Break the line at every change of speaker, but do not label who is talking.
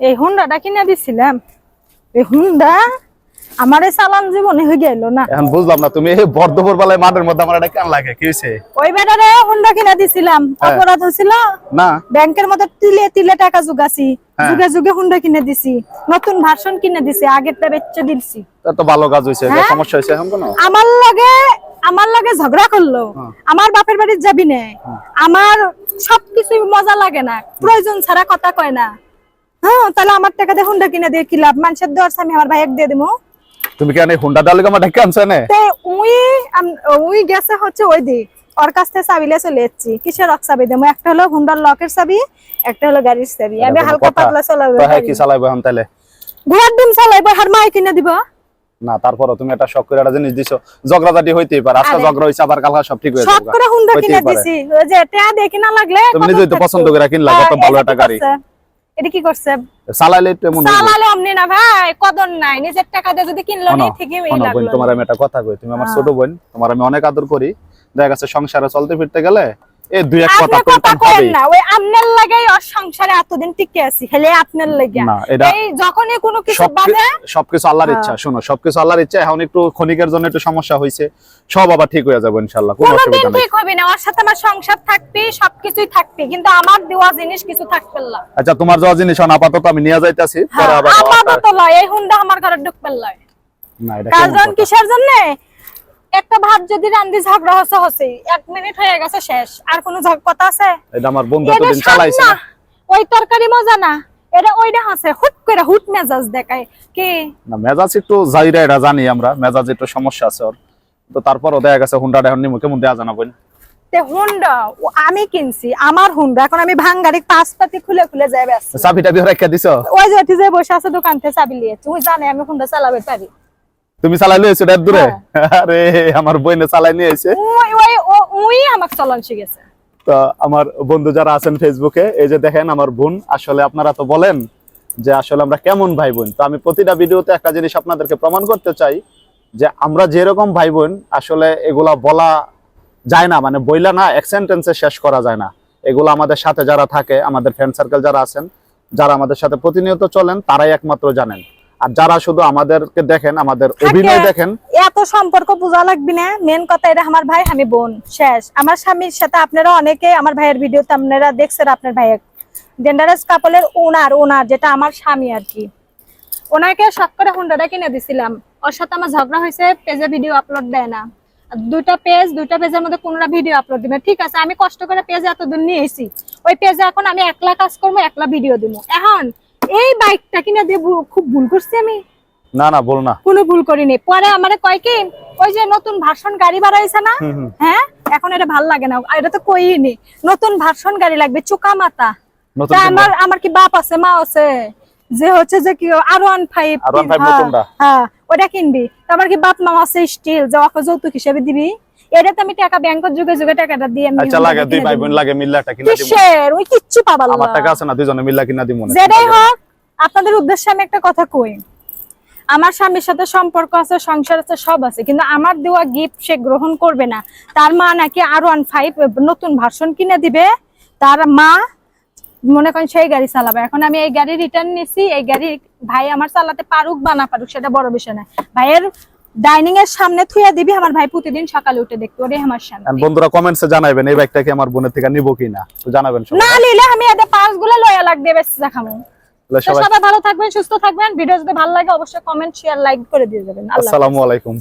এই হুন্ডাটা কিনে দিছিলাম। এই হুন্ডা আমারে চালান জীবনে হয়ে গেল না।
এখন বুঝলাম না তুমি এই বর্ধপুর বেলায় মাঠের মধ্যে আমার এটা কেন লাগে কি হয়েছে
ওই বেটারে হুন্ডা কিনে দিছিলাম।
হ্যাঁ।
অপরাধ হয়েছিল?
না।
ব্যাংকের মতো তিলে তিলে টাকা জুগাছি
হ্যাঁ।
যুগে যুগে হুন্ডা কিনে দিছি নতুন ভার্সন কিনে দিছি আগেরটা বেচে দিছি।
তা তো ভালো কাজ হয়েছে
হ্যাঁ?
সমস্যা হয়েছে এখন কোনো?
আমার লাগে আমার লাগে ঝগড়া করল। আমার বাপের বাড়ির যাবি না। আমার সবকিছু মজা লাগে না প্রয়োজন ছাড়া কথা কয় না। হ্যাঁ তাহলে আমার টাকা দিয়ে হুন্ডা কিনে দিয়ে কি লাভ? মানুষের দেওয়ার আমি আমার ভাইয়ের দিয়ে দেবো
তুমি কেন হুন্ডা ডালে আমার ঢেকে আনছে না
উই উই গেছে হচ্ছে ওই দিক। ওর কাছ থেকে চাবি লিয়ে চলে কিসের রক চাবি দেবো একটা হলো হুন্ডার লকের চাবি একটা হলো গাড়ির চাবি। আমি হালকা? পাতলা চালাবো
হ্যাঁ কি চালাইবো এখন তাহলে?
ঘোড়ার ডিম চালাইবো আর মাই কিনে দিব।
না তারপরও তুমি একটা শখ করে একটা জিনিস দিছো। ঝগড়াঝাটি হইতেই পারে। আজকে। ঝগড়া হইছে আবার কালকে সব ঠিক হয়ে
শখ করে হুন্ডা কিনে দিছি। ওই যে টেয়া দেখি না লাগলে
তুমি তো পছন্দ করে কিনলা,
হ্যাঁ,
কত ভালো একটা গাড়ি।
এটা কি করছে
এমন হইবো।
অমনি না ভাই কদর নাই নিজের টাকা দিয়ে যদি কিনলো নি
শোনো,
ঠিকই
শোনো
লাগল
তোমার আমি একটা কথা কই তুমি আমার। ছোট বোন তোমার আমি অনেক আদর করি দেখা গেছে সংসারে চলতে ফিরতে গেলে এই দুই এক কথা
কথা কইেন না ওই আপনার লাগাই ওর সংসারে এতদিন টিকে আছি খালি আপনার লাগা এই যখনই কোনো কিছু বাধে
সবকিছু আল্লাহর ইচ্ছা শোনো সবকিছু আল্লাহর ইচ্ছা এখন একটু ক্ষণিকের জন্য একটু সমস্যা হয়েছে সব আবার ঠিক হয়ে যাবে ইনশাল্লাহ কোনো অসুবিধা নেই।
ঠিক হবে না ওর সাথে আমার সংসার থাকবে সবকিছুই থাকবে কিন্তু আমার দেওয়া জিনিস কিছু থাকবে না।
আচ্ছা তোমার যাওয়া জিনিস এখন আপাতত আমি নিয়ে যাইতাছি পরে
হ্যাঁ,
আবার
আপাতত লয় এই হুন্ডা আমার ঘরে ঢুকবে
না এটা
কারণ কিসের জন্য? একটা ভাত যদি রান্দি ঝগড়া হচ্ছে হচ্ছে। এক মিনিট হয়ে গেছে শেষ। আর কোনো কথা আছে?
এটা আমার বন্ধু এতদিন চালাইছে।
ওই তরকারি মজা না। এটা ওইটা হাসে হুট করে হুট মেজাজ দেখায়। কি?
না মেজাজ একটু যাইরা এটা জানি আমরা। মেজাজ একটু সমস্যা আছে ওর। তো তারপরও দেখা গেছে হুন্ডাটা এখন নিমু কেমন দেয়া জানাবেন
তে হুন্ডা আমি কিনছি আমার হুন্ডা। এখন আমি ভাঙ্গারি পাঁচ পাতি খুলে খুলে যাই ব্যস্ত।
চাবি টাবি রেখে দিছো?
ওই যে যে বসে আছে দোকান থেকে চাবি লিয়েছে ওই জানে আমি হুন্ডা চালাবে পারি।
তুমি চালাই লইছো এটা দূরে। আরে আমার বইনে চালাই নিয়ে আইছে।
ওই ওই ওই আমাকে চলন শিখেছে
তো আমার বন্ধু যারা আছেন ফেসবুকে এই যে দেখেন আমার বোন আসলে আপনারা তো বলেন যে আসলে আমরা কেমন ভাই বোন তো আমি প্রতিটা ভিডিওতে একটা জিনিস আপনাদেরকে প্রমাণ করতে চাই যে আমরা যেরকম ভাই বোন আসলে এগুলা বলা যায় না মানে বইলা না এক সেন্টেন্সে শেষ করা যায় না। এগুলো আমাদের সাথে যারা থাকে আমাদের ফ্রেন্ড সার্কেল যারা আছেন যারা আমাদের সাথে প্রতিনিয়ত চলেন তারাই একমাত্র জানেন। আর যারা শুধু আমাদেরকে দেখেন আমাদের অভিনয় দেখেন
এত সম্পর্ক বোঝা লাগবে না। মেন কথা এটা আমার ভাই আমি বোন শেষ। আমার স্বামীর সাথে আপনারা অনেকে আমার ভাইয়ের ভিডিওতে আপনারা দেখছেন আপনার ভাইয়ের। জেন্ডারেস কাপলের ওনার ওনার যেটা আমার স্বামী আর কি। ওনাকে শখ করে হুন্ডাটা কিনে দিছিলাম। ওর সাথে আমার ঝগড়া হয়েছে পেজে ভিডিও আপলোড দেয় না। দুটা পেজ দুটা পেজের মধ্যে কোনটা ভিডিও আপলোড দিবে। ঠিক আছে আমি কষ্ট করে পেজে এতদিন নিয়ে এসেছি ওই পেজে এখন আমি একলা কাজ করব একলা ভিডিও দিব। এখন এই বাইকটা কিনা দিয়ে খুব ভুল করছি আমি।
না না বল না।
কোনো ভুল করিনি। পরে আমারে কয় কি ওই যে নতুন ভার্সন গাড়ি বাড়াইছে না। হ্যাঁ? এখন এটা ভালো লাগে না। এটা তো কইনি নতুন ভার্সন গাড়ি লাগবে চুকা
নতুন
আমার আমার কি বাপ আছে মা আছে? যে হচ্ছে যে কি আর ওয়ান ফাইভ
R15 নতুনটা?
হ্যাঁ ওটা কিনবি। তো আমার কি বাপ মা আছে স্টিল যে ওকে যৌতুক হিসেবে দিবি? এটা তো আমি টাকা ব্যাংকের যুগে যুগে টাকাটা দিয়ে আমি
আচ্ছা লাগে দুই ভাই বোন লাগে মিল্লা একটা কিনা দিব।
কিসের? ওই কিচ্ছু পাবার
আমার টাকা আছে না দুজনে মিল্লা কিনা দিব না।
যেটাই হোক আপনাদের উদ্দেশ্যে আমি একটা কথা কই। আমার স্বামীর সাথে সম্পর্ক আছে সংসার আছে সব আছে কিন্তু আমার দেওয়া গিফট সে গ্রহণ করবে না। তার মা নাকি আর ওয়ান ফাইভ নতুন ভার্সন কিনে দিবে। তার মা মনে করেন সেই গাড়ি চালাবে। এখন আমি এই গাড়ি রিটার্ন নিছি এই গাড়ি ভাই আমার চালাতে পারুক বা না পারুক সেটা বড় বিষয় না। ভাইয়ের ডাইনিং এর সামনে থুয়ে দিবি আমার ভাই প্রতিদিন সকালে উঠে দেখতে ওটাই আমার
And বন্ধুরা কমেন্টসে জানাবেন এই বাইকটা কি আমার বোনের থেকে নিব কিনা? তো জানাবেন
না নিলে আমি এদের পাঁচগুলো লয়া লাগ দিয়ে বেশি খামো।
সবাই
ভালো থাকবেন সুস্থ থাকবেন। ভিডিও যদি ভালো লাগে অবশ্যই কমেন্ট শেয়ার লাইক করে দিয়ে যাবেন
আসসালামু আলাইকুম।